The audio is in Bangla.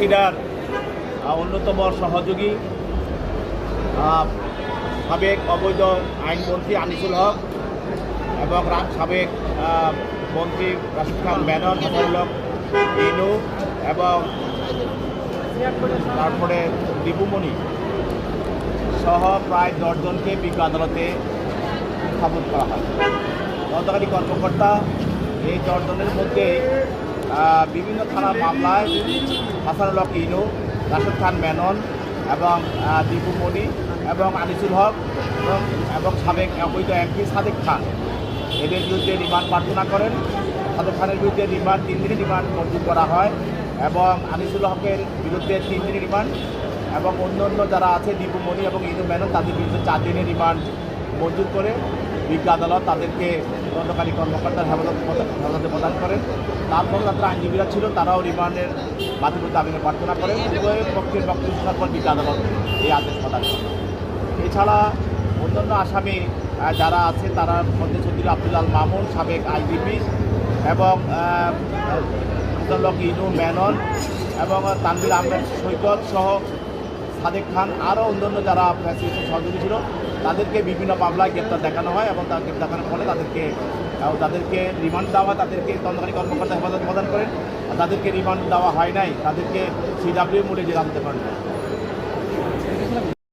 আহ, অন্যতম সহযোগী সাবেক অবৈধ আইনমন্ত্রী আনিসুল হক এবং সাবেক মন্ত্রী রাশিদ খান মেনন হাসানুল ইনু এবং তারপরে দীপুমণি সহ প্রায় দশজনকে বিজ্ঞ আদালতে স্থাপন করা হয়। তদন্তকারী কর্মকর্তা এই দশজনের মধ্যে বিভিন্ন থানার মামলায় হাসানুল হক ইনু রাশেদ খান মেনন এবং আহ, দীপুমণি এবং আনিসুল হক এবং সাবেক অবৈধ এমপি সাদেক খান। এদের বিরুদ্ধে রিমান্ড প্রার্থনা করেন। সাদেক খানের বিরুদ্ধে রিমান্ড তিন দিনের রিমান্ড মঞ্জুর করা হয় এবং আনিসুল হকের বিরুদ্ধে তিন দিনের রিমান্ড এবং অন্য অন্য যারা আছে দীপুমণি এবং ইনু মেনন তাদের বিরুদ্ধে চার দিনের রিমান্ড মঞ্জুর করে বিজ্ঞ আদালত তাদেরকে তদন্তকারী কর্মকর্তার হেফাজত প্রদান- করেন। তারপর যারা আইনজীবীরা ছিল, তারাও রিমান্ডের বাতিল আবেদন প্রার্থনা করেন। উভয়ের পক্ষের বক্তব্য শোনার পর বিজ্ঞ আদালত এই আদেশ প্রদান করেন। এছাড়া অন্যান্য আসামি যারা আছে, তারা মধ্যে চৌধুরী আব্দুল আল মামুন, সাবেক আইজিপি এবং ইনু মেনন এবং তানবির আহমেদ সৈকত সহ সাদেক খান। আরও অন্যান্য যারা ফ্যাসিলিটির সহযোগী ছিল তাদেরকে বিভিন্ন মামলায় গ্রেপ্তার দেখানো হয় এবং তার গ্রেপ্তার দেখানোর ফলে তাদেরকে তাদেরকে রিমান্ড দেওয়া তাদেরকে তদন্তকারী কর্মকর্তা হেফাজত প্রদান করেন। তাদেরকে রিমান্ড দেওয়া হয় নাই, তাদেরকে সিডাব্লিউ মোড়ে জেলা জানতে পারেন